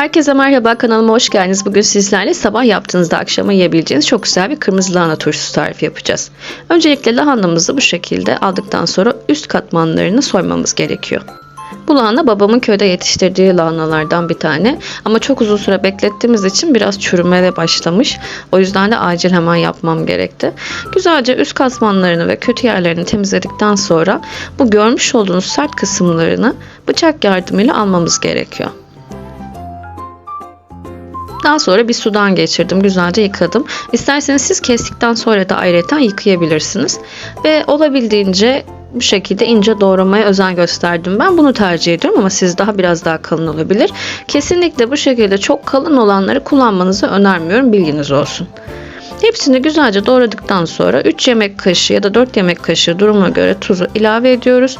Herkese merhaba kanalıma hoş geldiniz. Bugün sizlerle sabah yaptığınızda akşama yiyebileceğiniz çok güzel bir kırmızı lahana turşusu tarifi yapacağız. Öncelikle lahanamızı bu şekilde aldıktan sonra üst katmanlarını soymamız gerekiyor. Bu lahana babamın köyde yetiştirdiği lahanalardan bir tane ama çok uzun süre beklettiğimiz için biraz çürümeye başlamış. O yüzden de acil hemen yapmam gerekti. Güzelce üst katmanlarını ve kötü yerlerini temizledikten sonra bu görmüş olduğunuz sert kısımlarını bıçak yardımıyla almamız gerekiyor. Daha sonra bir sudan geçirdim. Güzelce yıkadım. İsterseniz siz kestikten sonra da ayrıca yıkayabilirsiniz. Ve olabildiğince bu şekilde ince doğramaya özen gösterdim. Ben bunu tercih ediyorum ama siz daha biraz daha kalın olabilir. Kesinlikle bu şekilde çok kalın olanları kullanmanızı önermiyorum. Bilginiz olsun. Hepsini güzelce doğradıktan sonra 3 yemek kaşığı ya da 4 yemek kaşığı duruma göre tuzu ilave ediyoruz.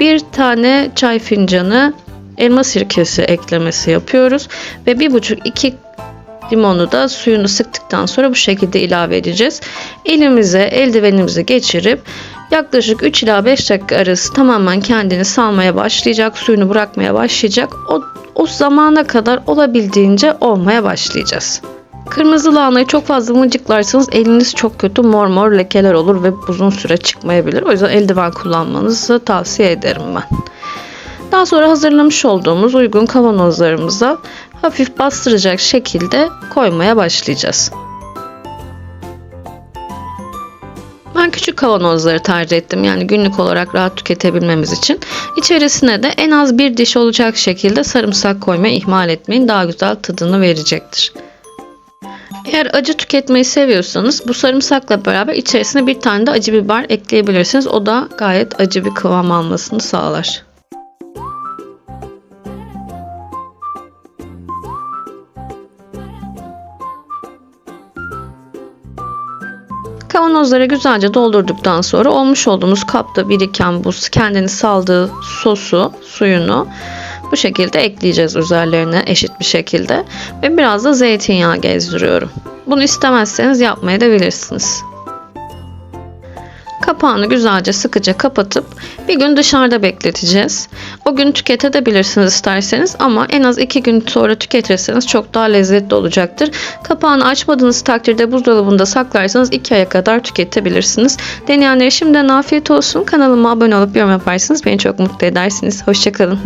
Bir tane çay fincanı elma sirkesi eklemesi yapıyoruz ve 1,5-2 limonu da suyunu sıktıktan sonra bu şekilde ilave edeceğiz. Elimize eldivenimizi geçirip yaklaşık 3 ila 5 dakika arası tamamen kendini salmaya başlayacak, suyunu bırakmaya başlayacak. O, o zamana kadar olabildiğince olmaya başlayacağız. Kırmızı lahanayı çok fazla mıcıklarsanız eliniz çok kötü mor mor lekeler olur ve uzun süre çıkmayabilir. O yüzden eldiven kullanmanızı tavsiye ederim ben. Daha sonra hazırlamış olduğumuz uygun kavanozlarımıza hafif bastıracak şekilde koymaya başlayacağız. Ben küçük kavanozları tercih ettim. Yani günlük olarak rahat tüketebilmemiz için. İçerisine de en az bir diş olacak şekilde sarımsak koymayı ihmal etmeyin. Daha güzel tadını verecektir. Eğer acı tüketmeyi seviyorsanız bu sarımsakla beraber içerisine bir tane de acı biber ekleyebilirsiniz. O da gayet acı bir kıvam almasını sağlar. Kavanozlara güzelce doldurduktan sonra olmuş olduğumuz kapta biriken bu kendini saldığı sosu, suyunu bu şekilde ekleyeceğiz üzerlerine eşit bir şekilde ve biraz da zeytinyağı gezdiriyorum. Bunu istemezseniz yapmaya da bilirsiniz. Kapağını güzelce sıkıca kapatıp bir gün dışarıda bekleteceğiz. O gün tüketebilirsiniz isterseniz ama en az iki gün sonra tüketirseniz çok daha lezzetli olacaktır. Kapağını açmadığınız takdirde buzdolabında saklarsanız iki aya kadar tüketebilirsiniz. Deneyenlere şimdiden afiyet olsun. Kanalıma abone olup yorum yaparsanız beni çok mutlu edersiniz. Hoşçakalın.